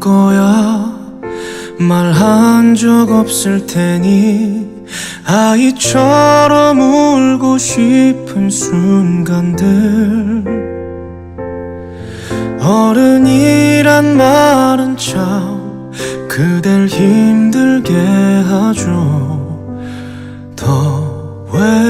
거야. 말한 적 없을 테니 아이처럼 울고 싶은 순간들. 어른이란 말은 참 그댈 힘들게 하죠. 더외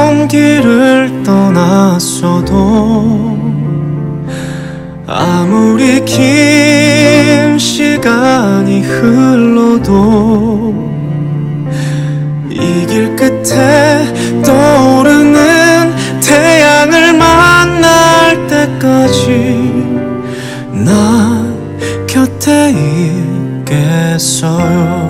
먼 길을 떠났어도 아무리 긴 시간이 흘러도 이 길 끝에 떠오르는 태양을 만날 때까지 난 곁에 있겠어요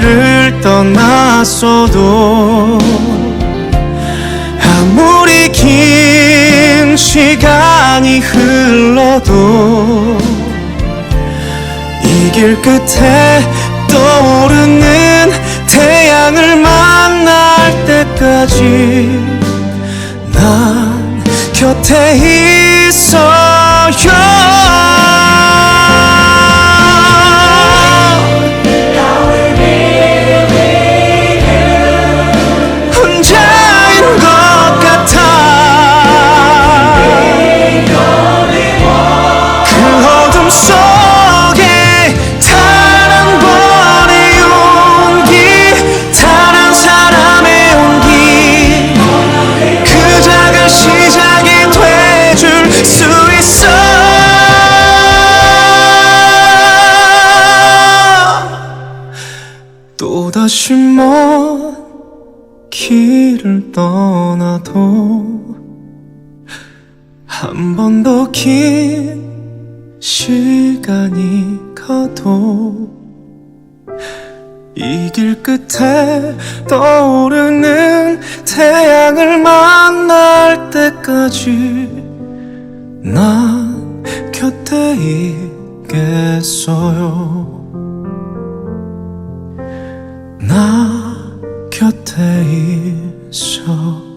먼 길을 떠났어도 아무리 긴 시간이 흘러도 이 길 끝에 떠오르는 태양을 만날 때까지 난 곁에 있어 속에 단한 번의 용기 단한 사람의 온기 그 작은 시작이 돼줄 수 있어. 또다시 먼 길을 떠나도 한 번 더긴 시간이 가도 이 길 끝에 떠오르는 태양을 만날 때까지 난 곁에 있겠어요. 나 곁에 있어요.